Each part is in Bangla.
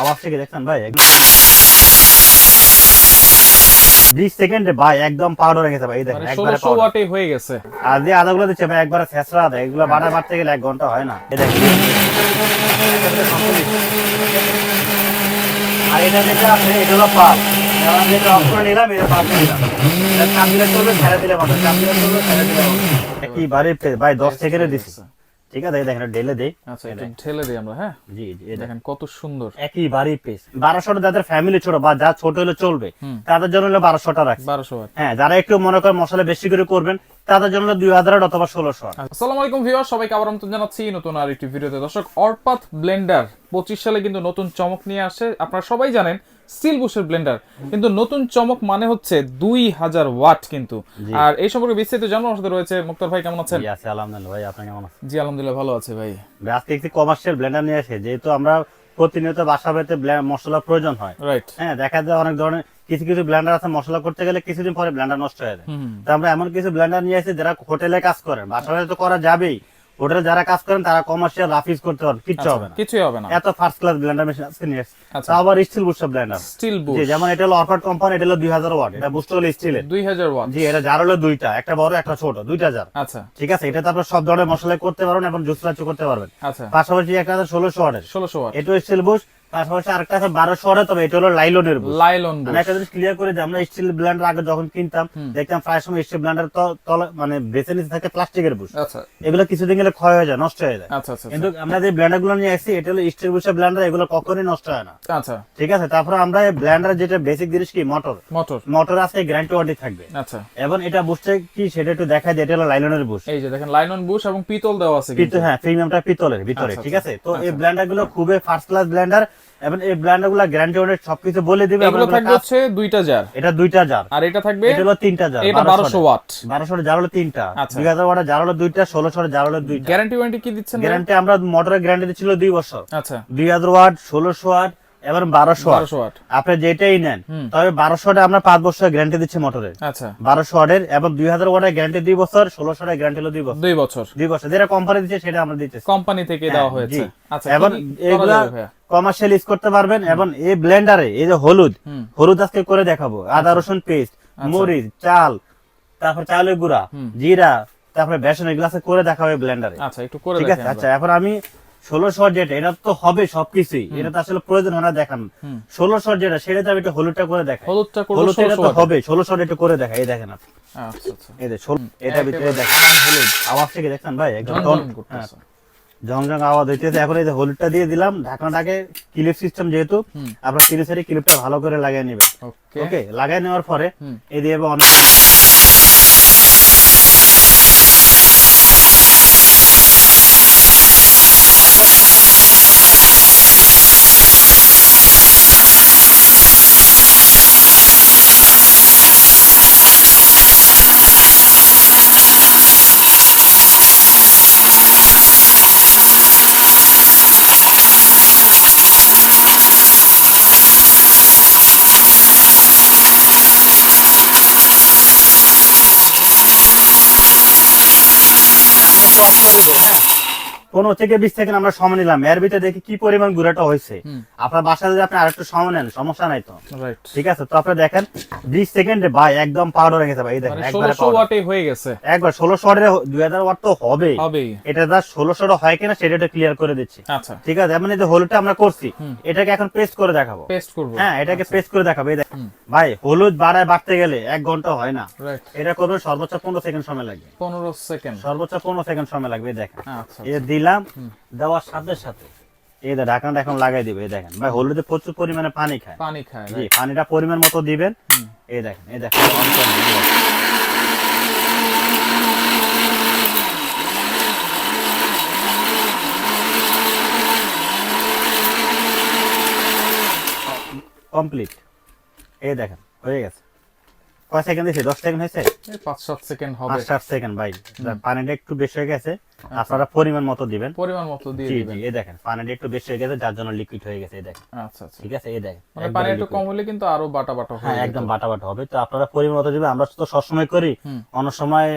আওয়াজ থেকে দেখছেন ভাই? একদম বিশ সেকেন্ডে ভাই একদম পাউডার হয়ে গেছে ভাই দেখেন মানে একবারে ওয়াটে হয়ে গেছে। আর যে আদাগুলো দিচ্ছে ভাই একবারে ছেঁচড়া দেয় এগুলো বাটা বাড়তে গেলে এক ঘণ্টা হয় না। এই আর এটা যেটা আছে এটা হলো পাল যেটা অফ করে নিলাম এটা পাল নিলাম চাপ দিলে চলবে ছেড়ে দিলে বন্ধ চাপ দিলে চলবে ছেড়ে দিলে বন্ধ একইবারে ভাই দশ সেকেন্ডে দিচ্ছি ঠিক আছে দেখেন ঢেলে দেই। আচ্ছা একটু ঠেলে দিই আমরা হ্যাঁ? জি জি দেখেন কত সুন্দর। একইবারেই পেস বারোশোটা যাদের ফ্যামিলি ছোট বা যা ছোট হলে চলবে তাদের জন্য হলো বারোশোটা রাখছি। বারোশো ওয়াট হ্যাঁ যারা একটু মনে করেন মশলা বেশি করে করবেন তাদের জন্য দুই হাজার অথবা ষোলোশো আসসালামু আলাইকুম ভিউয়ার সবাইকে আবার আমন্ত্রণ জানাচ্ছি নতুন আর একটি ভিডিওতে দর্শক অরপাথ ব্লেন্ডার পঁচিশ সালে কিন্তু নতুন চমক নিয়ে আসে। আপনারা সবাই জানেন স্টিল বুশের ব্লেন্ডার কিন্তু নতুন চমক মানে হচ্ছে দুই হাজার ওয়াট কিন্তু। আর এই সম্পর্কে বিস্তারিত জানার সাথে রয়েছে। মুক্তার ভাই কেমন আছেন? আছে আলহামদুলিল্লাহ। ভাই আপনার কেমন আছেন? জি আলহামদুলিল্লাহ ভালো আছে ভাই। আজকে একটি কমার্শিয়াল ব্লেন্ডার নিয়ে আসে যেহেতু আমরা প্রতিনিয়ত বাসা বাড়িতে মশলা প্রয়োজন হয়। রাইট হ্যাঁ দেখা যায় অনেক ধরনের কিছু কিছু ব্লেন্ডার আছে মশলা করতে গেলে কিছুদিন পরে ব্লেন্ডার নষ্ট হয়ে যায়। তো আমরা এমন কিছু ব্লেন্ডার নিয়ে আসি যারা হোটেলে কাজ করেন। বাসা বাড়িতে তো করা যাবেই। হোটেলে যারা কাজ করেন তারা কমার্শিয়াল রাফিজ করতে পারবে কিচ্ছু হবে না। কিছুই হবে না। এত ফার্স্ট ক্লাস ব্লেন্ডার মেশিন আজকে নিয়ে আচ্ছা। আবার steel booster blender steel Bush যেমন এটা হলো অরফাট কোম্পানি এটা হলো দুই হাজার ওয়াট। এটা বুস্ট হলো স্টিলের দুই হাজার ওয়াট। জি এটা জার হলো দুইটা একটা বড় একটা ছোট দুইটা যার আচ্ছা। ঠিক আছে এটা তারপর সব ধরনের মশলা করতে পারবেন এবং জুস রাচু করতে পারবেন। আচ্ছা। পাশাপাশি একটা আছে ষোলোশো ওয়াটের। 1600 ওয়াট। এটা স্টিল বুশ পাশাপাশি আরেকটা আছে বারোশো তবে এটা হলো লাইলনের লাইলন আমি একটা জিনিস ক্লিয়ার করে যে আমরা স্টিল ব্লেন্ডার আগে যখন কিনতাম দেখতাম প্রায় সময় স্টিল ব্লেন্ডার মানে বেছে নিচে থাকে প্লাস্টিকের বুশ আচ্ছা। এগুলো কিছুদিন গেলে ক্ষয় হয়ে যায় নষ্ট হয়ে যায়। আচ্ছা আচ্ছা কিন্তু আমরা যে ব্লেন্ডারগুলো নিয়ে আসছি এটা হলো স্টিল বুশের ব্লেন্ডার এগুলো কখনোই নষ্ট হয় না। আচ্ছা। ঠিক আছে? তারপরে আমরা ব্লেন্ডার যেটা বেসিক জিনিস কি? মোটর মোটর মোটর আছে গ্যারান্টি ওয়ারেন্টি থাকবে। আচ্ছা। এবং এটা বুঝতে কি সেটা একটু দেখা যায় এটা হলো লাইলনের বুশ এই যে দেখেন লাইনন বুশ এবং পিতল দেওয়া আছে পিতল হ্যাঁ প্রিমিয়ামটা পিতলের ভিতরে ঠিক আছে? তো এই ব্লেন্ডারগুলো খুবই ফার্স্ট ক্লাস ব্লেন্ডার এবং এই গ্যারান্টি ওয়ারেন্টি সবকিছু বলে দিবে এগুলো থাকবে হচ্ছে দুইটা জার এটা দুইটা জার আর এটা থাকবে এটা হলো তিনটা জার এটা বারোশো ওয়াট বারোশো জার হলো তিনটা। আচ্ছা। দুই হাজার ওয়াটের জার হলো দুইটা ষোলোশো জার হলো দুইটা। গ্যারান্টি ওয়ারেন্টি কি দিচ্ছেন গ্যারান্টি আমরা মোটরের গ্যারান্টি ছিল দুই বছর। আচ্ছা। দুই হাজার ওয়াট ষোলোশো ওয়াট এবং বারোশো ওয়াট আপনি যেটাই নেন তবে বারোশো ওয়াটে আমরা পাঁচ বছর গ্যারান্টি দিচ্ছি মোটরের আচ্ছা। বারোশো ওয়াটের এবং দুই হাজার ওয়াটের গ্যারান্টি দুই বছর ষোলোশো ওয়াটের গ্যারান্টি হলো দুই বছর। দুই বছর। দুই বছর। যেটা কোম্পানি দিচ্ছে সেটা আমরা দিচ্ছি কোম্পানি থেকে দেওয়া হ্যাঁ, হয়েছে। আচ্ছা এগুলা কমার্শিয়াল ইউজ করতে পারবেন এবং এই ব্লেন্ডারে এই যে হলুদ। হলুদ আজকে করে দেখাবো। আদা রসুন পেস্ট মরিচ চাল তারপর চালের গুঁড়া জিরা তারপরে বেসন এগুলো করে দেখাবে ব্লেন্ডারে আচ্ছা একটু করে ঠিক আছে? আচ্ছা এখন আমি ষোলো শট যেটা এটা তো হবে সবকিছুই। এটা তো আসলে প্রয়োজন হয় না দেখান। ষোলো শট যেটা সেটা তো আমি একটু হলুদটা করে দেখাই। হলুদটা হলুদ এটা তো হবে ষোলো শট একটু করে দেখা এই দেখেন আপনি। আচ্ছা আচ্ছা। এই যে এটা ভিতরে দেখেন হলুদ। আওয়াজ থেকে দেখছেন ভাই? একদম টন- হ্যাঁ। ঝংঝং আওয়াজ হইতেছে। এখন এই যে হলুদটা দিয়ে দিলাম ঢাকনাটাকে ক্লিপ সিস্টেম যেহেতু আপনার সিরিজের ক্লিপটা ভালো করে লাগিয়ে নেবেন। ওকে। লাগিয়ে নেওয়ার পরে। এই দিয়ে এবার অনেক পনেরো থেকে বিশ সেকেন্ড আমরা সময় নিলাম। এর ভিতরে দেখি কি পরিমাণ গুঁড়াটা হয়েছে। আপনার বাসায় যদি আপনি আরেকটু সময় নেন সমস্যা নাই তো। ঠিক আছে তো আপনি দেখেন বিশ সেকেন্ডে ভাই একদম পাউডার হয়ে গেছে ভাই। দেখেন মানে একবারে ওয়াটে হয়ে গেছে। একবার ষোলোশো ওয়াটের দুই হাজার ওয়াট তো হবে এটা যা ষোলোশো হয় কিনা সেটা একটু ক্লিয়ার করে দিচ্ছি। আচ্ছা। ঠিক আছে এই যে হলুদটা আমরা করছি এটাকে এখন পেস্ট করে দেখাবো। পেস্ট করব। হ্যাঁ এটাকে পেস্ট করে দেখাবো। এই ভাই হলুদ বাড়ায় বাড়তে গেলে এক ঘণ্টা হয় না। এটা করবেন সর্বোচ্চ পনেরো সেকেন্ড সময় লাগবে। পনেরো সেকেন্ড। সর্বোচ্চ পনেরো সেকেন্ড সময় লাগবে দেখেন। আচ্ছা এ দিলাম দেওয়ার সাথে সাথে। এই ঢাকনাটা এখন লাগাই দিবে এই দেখেন। ভাই হলুদে প্রচুর পরিমাণে পানি খায়। পানি খায় জি পানিটা পরিমাণ মতো দিবেন। এই দেখেন এই দেখেন। কমপ্লিট। এই দেখেন হয়ে গেছে। কয় সেকেন্ড দিয়েছে দশ সেকেন্ড হয়েছে? পাঁচ সাত সেকেন্ড হবে। পাঁচ সাত সেকেন্ড ভাই। পানিটা একটু বেশি হয়ে গেছে। আপনারা পরিমাণ মতো দিবেন। পরিমাণ মতো দিয়ে দিবেন। এই দেখেন পানিটা একটু বেশি হয়ে গেছে যার জন্য লিকুইড হয়ে গেছে এই দেখেন। আচ্ছা আচ্ছা। ঠিক আছে এই দেখেন মানে পানি একটু কম হলে কিন্তু আরও বাটা বাটা হ্যাঁ একদম বাটা বাটা হবে। তো আপনারা পরিমাণ মতো দিবেন আমরা তো সবসময় করি অনেক সময়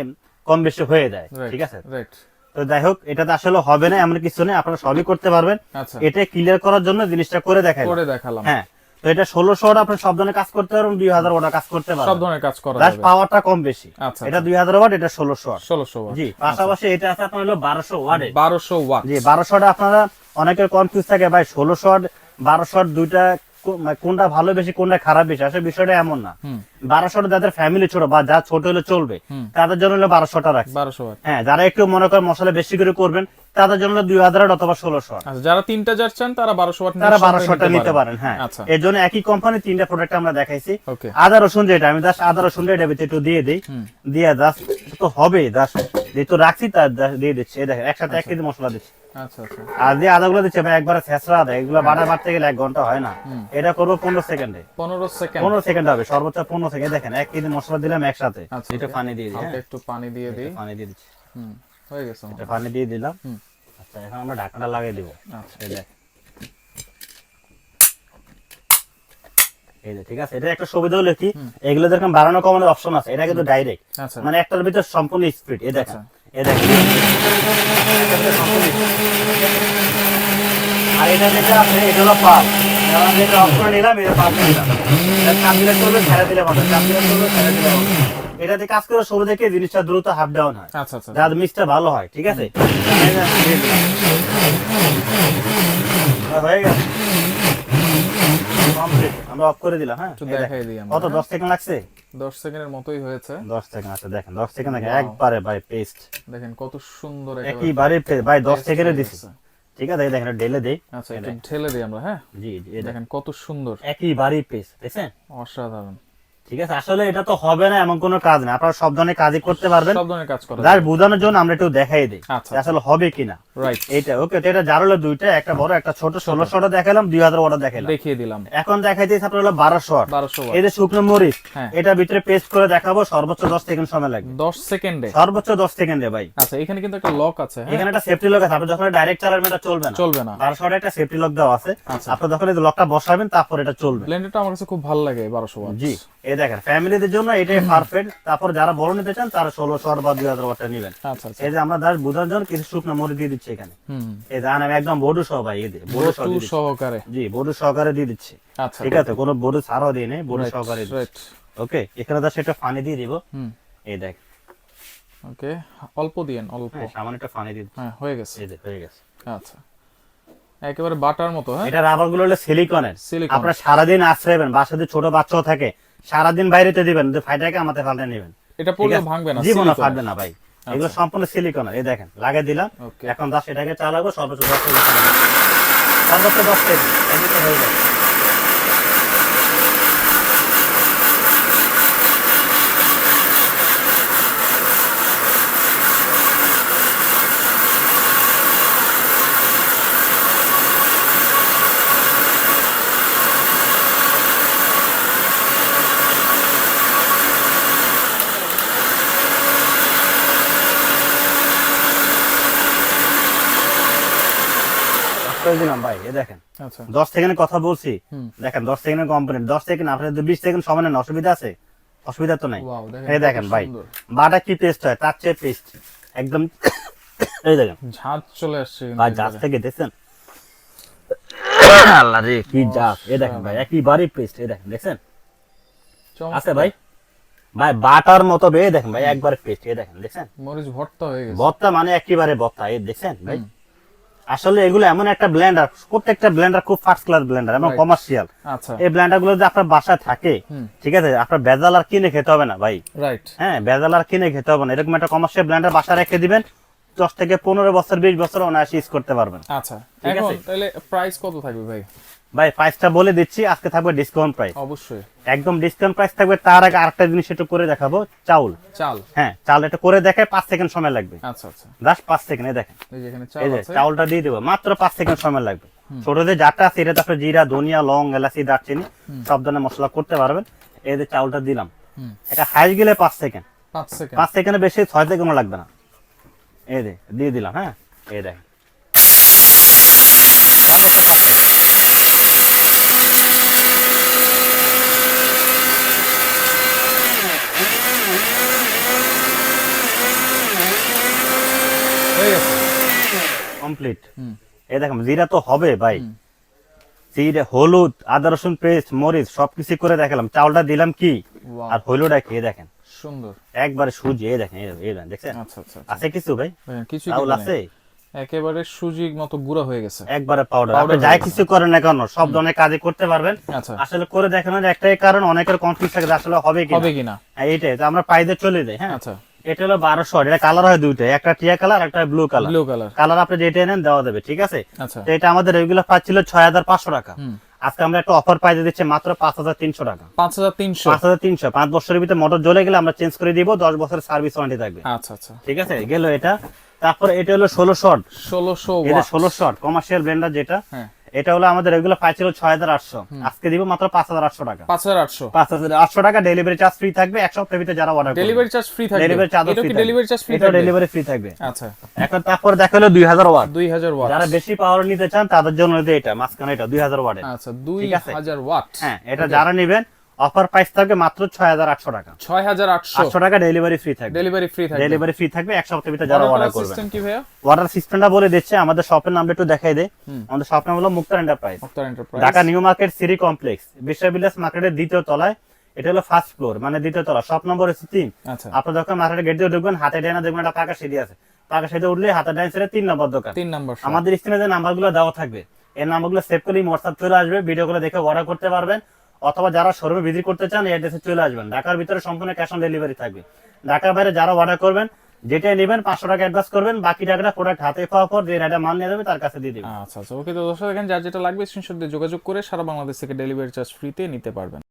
কম বেশি হয়ে যায় ঠিক আছে? রাইট তো তো যাই হোক এটা তো আসলে হবে না এমন কিছু নেই আপনারা সবই করতে পারবেন। আচ্ছা। এটা ক্লিয়ার করার জন্য জিনিসটা করে দেখাই করে দেখালাম। হ্যাঁ তো এটা ষোলোশো ওয়াট আপনি সব ধরনের কাজ করতে পারবেন দুই হাজার ওয়াট কাজ করতে সব ধরনের কাজ করা যাবে। পাওয়ারটা কম বেশি। আচ্ছা এটা দুই হাজার ওয়াট এটা ষোলোশো ওয়াট ষোলোশো ওয়াট। জি পাশাপাশি এটা আছে আপনার হলো বারোশো ওয়াট। বারোশো ওয়াট। জি আপনারা অনেকের কনফিউজ থাকে ভাই ষোলোশো ওয়াট বারোশো ওয়াট দুইটা মানে কোনটা ভালো বেশি কোনটা খারাপ বেশি? আসলে বিষয়টা এমন না। বারোশো যাদের ফ্যামিলি ছোট বা যা ছোট হলে চলবে তাদের জন্য হলো বারোশোটা ওয়াট। হ্যাঁ যারা একটু মনে করেন মশলা বেশি করে করবেন তাদের জন্য দুই হাজার অথবা ষোলোশো। আচ্ছা যারা তিনটা জার চান তারা বারোশো ওয়াট তারা বারোশোটা নিতে পারেন। হ্যাঁ। আচ্ছা। এর জন্য একই কোম্পানি তিনটা প্রোডাক্ট আমরা দেখাইছি। আদা রসুন যেটা আমি জাস্ট আদা রসুন এটা একটু দিয়ে দিই। দিয়ে জাস্ট তো হবে জাস্ট যেহেতু রাখছি তার দিয়ে দিচ্ছি। দেখেন একসাথে এক কেজি মশলা দিচ্ছি। আচ্ছা আচ্ছা। আর যে আদা গুলো দিচ্ছে একবারে ছেঁচড়া আদা এগুলো বাটা বাটতে গেলে এক ঘণ্টা হয় না। এটা করব পনেরো সেকেন্ডে। পনেরো সেকেন্ড। পনেরো সেকেন্ড হবে সর্বোচ্চ পনেরো সেকেন্ড। দেখেন এক কেজি মশলা দিলাম একসাথে। আচ্ছা, এটা পানি দিয়ে দিই হ্যাঁ। একটু পানি দিয়ে দিই। পানি দিয়ে দিচ্ছি। হুম। হয়ে গেছে। এটা পানি দিয়ে দিলাম। আচ্ছা এখন আমরা ঢাকনাটা লাগিয়ে দিব। আচ্ছা। এই দেখ এই যে ঠিক আছে? এটা একটা সুবিধা হলো কি এগুলো যেরকম বাড়ানো কমানোর অপশন আছে এটা কিন্তু ডাইরেক্ট আচ্ছা। মানে একটার ভিতর সম্পূর্ণ স্পিড এ দেখেন। আচ্ছা। এ দেখেন। আর এটা যেটা আছে এটা হলো পাপ অফ করে নিলাম এটা পাপ নিলাম। চাপ দিলে চলবে ছেড়ে দিলে বন্ধ চাপ দিলে চলবে ছেড়ে দিলে বন্ধ এটাতে কাজ করে শুরু থেকে জিনিসটা দ্রুত হাফ ডাউন হয়। আচ্ছা আচ্ছা। মিক্সটা ভালো হয় ঠিক আছে? হয়ে গেছে। আমরা অফ করে দিলাম হ্যাঁ। দেখাই দিই কত সেকেন্ড লাগছে? সেকেন্ডের মতোই হয়েছে। দশ সেকেন্ড আছে দেখেন সেকেন্ড একবারে ভাই পেস্ট দেখেন কত সুন্দর একেবারে ভাই সেকেন্ডে দিছি। ঠিক আছে দেখেন ঢেলে দেই। আচ্ছা ঢেলে দিই আমরা হ্যাঁ? জি জি দেখেন কত সুন্দর। পেস্ট অসাধারণ। ঠিক আছে? আসলে এটা তো হবে না এমন কোনো কাজ না। আপনারা সব ধরনের কাজই করতে পারবেন। সব ধরনের কাজ করা যার বোঝানোর জন্য আমরা একটু দেখাই দিই আচ্ছা আসলে হবে কিনা। রাইট এইটা ওকে তো এটা যার হলো দুইটা একটা বড় একটা ছোট। ষোলোশোটা দেখালাম দুই হাজার ওটা দেখালাম। দেখিয়ে দিলাম। এখন দেখাইতেছি আপনার হলো বারোশো ওয়াট। বারোশো এই যে শুকনো মরিচ হ্যাঁ। এটা ভিতরে পেস্ট করে দেখাবো সর্বোচ্চ দশ সেকেন্ড সময় লাগবে। দশ সেকেন্ডে? সর্বোচ্চ দশ সেকেন্ডে ভাই। আচ্ছা এখানে কিন্তু একটা লক আছে হ্যাঁ? এখানে একটা সেফটি লক আছে। আপনি যখন ডাইরেক্ট চালাবেন এটা চলবে না। চলবে না। বারোশো ওয়াট একটা সেফটি লক দেওয়া আছে। আচ্ছা। আপনি যখন এই লকটা বসাবেন তারপর এটা চলবে। ব্লেন্ডারটা আমার কাছে খুব ভালো লাগে বারোশো জি দেখেন ফ্যামিলিদের জন্য এটাই পারফেক্ট তারপর যারা বড় নিতে চান তারা বা দুই হাজার ওয়াটটা নেবেন। আচ্ছা আচ্ছা। এই যে আমরা দাস জন্য কিছু শুকনো দিয়ে দিচ্ছি এখানে। এই আমি একদম বড়ু সহ ভাই এই যে বড়ু। সহকারে। জি বড়ু সহকারে দিয়ে দিচ্ছি। আচ্ছা ঠিক আছে কোনো বড়ু ছাড়াও দিয়ে নেই বড়ু সহকারে ওকে এখানে দাস পানি দিয়ে দিব। এই দেখ। ওকে অল্প দিয়েন অল্প। হ্যাঁ, সামান্য একটা পানি দিয়ে হ্যাঁ হয়ে গেছে। এই হয়ে গেছে। আচ্ছা। একেবারে বাটার মতো হ্যাঁ? এটা রাবারগুলো হলো সিলিকনের। আপনারা সারাদিন আশ্রয়বেন বাসাতে ছোট বাচ্চাও থাকে সারাদিন বাইরেতে দিবেন ফাইটাকে আমাদের ফালতে নেবেন। এটা পড়লে ভাঙবে না জীবনে ফাটবে না ভাই। এগুলো সম্পূর্ণ সিলিকনের এই দেখেন লাগিয়ে দিলাম। এখন দাস এটাকে চালাবো সর্বোচ্চ দশ সর্বোচ্চ দশ কেজি হয়ে যাবে করে দিলাম ভাই এই দেখেন। আচ্ছা। দশ সেকেন্ডের কথা বলছি। দেখেন দশ সেকেন্ডের কম্পোনেন্ট দশ সেকেন্ড আপনার যদি বিশ সেকেন্ড সময় অসুবিধা আছে? অসুবিধা তো নাই। এই দেখেন ভাই বাটা কি পেস্ট হয়? তার চেয়ে পেস্ট একদম এই দেখেন। ঝাঁজ চলে আসছে ভাই গাছ থেকে দেখছেন? আল্লাহ রে কি জাত এই দেখেন ভাই একইবারই পেস্ট এই দেখেন দেখছেন? আছে ভাই? ভাই বাটার মতো বে দেখেন ভাই একবারে পেস্ট এই দেখেন দেখছেন? মরিচ ভর্তা হয়ে গেছে। বত্তা মানে একেবারে বত্তা এই দেখছেন ভাই? আসলে এগুলো এমন একটা ব্লেন্ডার প্রত্যেকটা ব্লেন্ডার খুব ফার্স্ট ক্লাস ব্লেন্ডার এবং কমার্শিয়াল আচ্ছা। এই ব্লেন্ডারগুলো যদি আপনার বাসায় থাকে ঠিক আছে? আপনার বেজাল আর কিনে খেতে হবে না ভাই। রাইট হ্যাঁ বেজাল আর কিনে খেতে হবে না। এরকম একটা কমার্শিয়াল ব্লেন্ডার বাসায় রেখে দিবেন দশ থেকে পনেরো বছর বিশ বছর অনায়াসে ইউজ করতে পারবেন। আচ্ছা। ঠিক আছে। তাহলে প্রাইস কত থাকবে ভাই? ভাই প্রাইসটা বলে দিচ্ছি আজকে থাকবে ডিসকাউন্ট প্রাইস অবশ্যই। একদম ডিসকাউন্ট প্রাইস থাকবে তার আগে আরেকটা জিনিস একটু করে দেখাবো চাউল। চাল। হ্যাঁ চাল এটা করে দেখে পাঁচ সেকেন্ড সময় লাগবে। আচ্ছা আচ্ছা। জাস্ট পাঁচ সেকেন্ড দেখেন। এই যে এখানে চাল এই যে চাউলটা দিয়ে দেবো মাত্র পাঁচ সেকেন্ড সময় লাগবে। ছোটদের যাটা আছে এটা তো জিরা ধনিয়া লং এলাচি দারচিনি সব ধরনের মশলা করতে পারবেন। এই যে চাউলটা দিলাম। এটা হাইস গেলে পাঁচ সেকেন্ড পাঁচ সেকেন্ড পাঁচ সেকেন্ডে বেশি ছয় সেকেন্ডও লাগবে না। এই যে দিয়ে দিলাম হ্যাঁ? এই দেখেন হয়ে গেছে কমপ্লিট এই দেখেন জিরা তো হবে ভাই। জিরা হলুদ আদা রসুন পেস্ট মরিচ সবকিছু করে দেখালাম। চাউলটা দিলাম কি? আর কি? এই দেখেন। সুন্দর। একবারে সুজি এই দেখেন এই দেখেন, দেখছেন? আচ্ছা আচ্ছা আচ্ছা। আছে কিছু ভাই? ভাইয়া, কিছুই চাউল আছে? একেবারে সুজির মতো গুঁড়া হয়ে গেছে। একবারে পাউডার আপনি যাই কিছু করেন না কেন সব ধরনের কাজে করতে পারবেন। আসলে করে দেখানোর একটাই কারণ অনেকের কনফিউজ থাকে আসলে হবে কি হবে কিনা? এইটাই তো আমরা পাইতে চলে যাই হ্যাঁ? আচ্ছা। এটা হলো বারোশো এটা কালার হয় দুইটা একটা টিয়া কালার একটা blue colour. Blue colour. Colour আপনি যেটা নেন দেওয়া যাবে ঠিক আছে? আচ্ছা। তো এটা আমাদের রেগুলার পাচ্ছিল ছয় হাজার পাঁচশো টাকা। আজকে আমরা একটা অফার পাইতে দিচ্ছি মাত্র পাঁচ হাজার তিনশো টাকা। পাঁচ হাজার তিনশো? পাঁচ হাজার তিনশো পাঁচ বছরের ভিতরে মোটর জ্বলে গেলে আমরা চেঞ্জ করে দিব দশ বছরের সার্ভিস ওয়ারেন্টি থাকবে। আচ্ছা আচ্ছা। ঠিক আছে? গেল এটা। তারপর এটা হলো ষোলো শট ষোলোশো এটা ষোলো শট কমার্শিয়াল ব্লেন্ডার যেটা। হ্যাঁ। এটা হলো আমাদের রেগুলার পাইছিল ছয় হাজার আটশো। আজকে দিব মাত্র পাঁচ হাজার আটশো টাকা। পাঁচ হাজার আটশো। পাঁচ হাজার আটশো টাকা ডেলিভারি চার্জ ফ্রি থাকবে এক সপ্তাহের ভিতরে যারা অর্ডার ডেলিভারি চার্জ ফ্রি থাকবে। Delivery charge free delivery charge free থাকবে? ডেলিভারি ফ্রি থাকবে। আচ্ছা। এখন তারপর দেখা হলো দুই হাজার ওয়াট। দুই হাজার ওয়াট। যারা বেশি পাওয়ার নিতে চান তাদের জন্য এটা মাঝখানে এটা দুই হাজার ওয়াট আচ্ছা দুই। হাজার ওয়াট। হ্যাঁ এটা যারা নেবেন অফার প্রাইস থাকবে মাত্র ছয় হাজার আটশো টাকা। ছয় হাজার আটশো। টাকা ডেলিভারি ফ্রি থাকবে। ডেলিভারি ফ্রি থাকবে। ডেলিভারি ফ্রি থাকবে এক সপ্তাহের ভিতরে যারা অর্ডার করবেন। সিস্টেম কি ভাইয়া? অর্ডার সিস্টেমটা বলে দিচ্ছে আমাদের শপের নামটা একটু দেখাই দে। আমাদের শপ নাম হলো Muktar enterprise Dhaka new market city complex Bishwabilas মার্কেটের দ্বিতীয় তলায়। এটা হলো ফার্স্ট ফ্লোর মানে দ্বিতীয় তলা। শপ নম্বর হচ্ছে তিন। আচ্ছা। আপনার যখন মার্কেটের গেট দিয়ে ঢুকবেন হাতে ডাইনা দেখবেন একটা পাকা সিঁড়ি আছে। পাকা সিঁড়ি উঠলে হাতে ডাইন সাইডে তিন নম্বর দোকান। তিন নাম্বার আমাদের স্ক্রিনে যে নাম্বারগুলো দেওয়া থাকবে এই নাম্বারগুলো সেভ করলেই হোয়াটসঅ্যাপ চলে আসবে ভিডিওগুলো দেখে অর্ডার করতে পারবেন। অথবা যারা শোরুমে ভিজিট করতে চান, এই অ্যাড্রেসে চলে আসবেন। ঢাকার ভিতরে সম্পূর্ণ ক্যাশ অন ডেলিভারি থাকবে। ঢাকার বাইরে যারা অর্ডার করবেন, যেটাই নেবেন, পাঁচশো টাকা অ্যাডভান্স করবেন, বাকি টাকাটা প্রোডাক্ট হাতে পাওয়ার পর যে এটা মাল নিয়ে যাবে, তার কাছে দিয়ে দেবেন। আচ্ছা আচ্ছা ওকে তো দর্শক, দেখেন, যার যেটা লাগবে স্ক্রিনশট দিয়ে যোগাযোগ করে সারা বাংলাদেশ থেকে ডেলিভারি চার্জ ফ্রিতে নিতে পারবেন।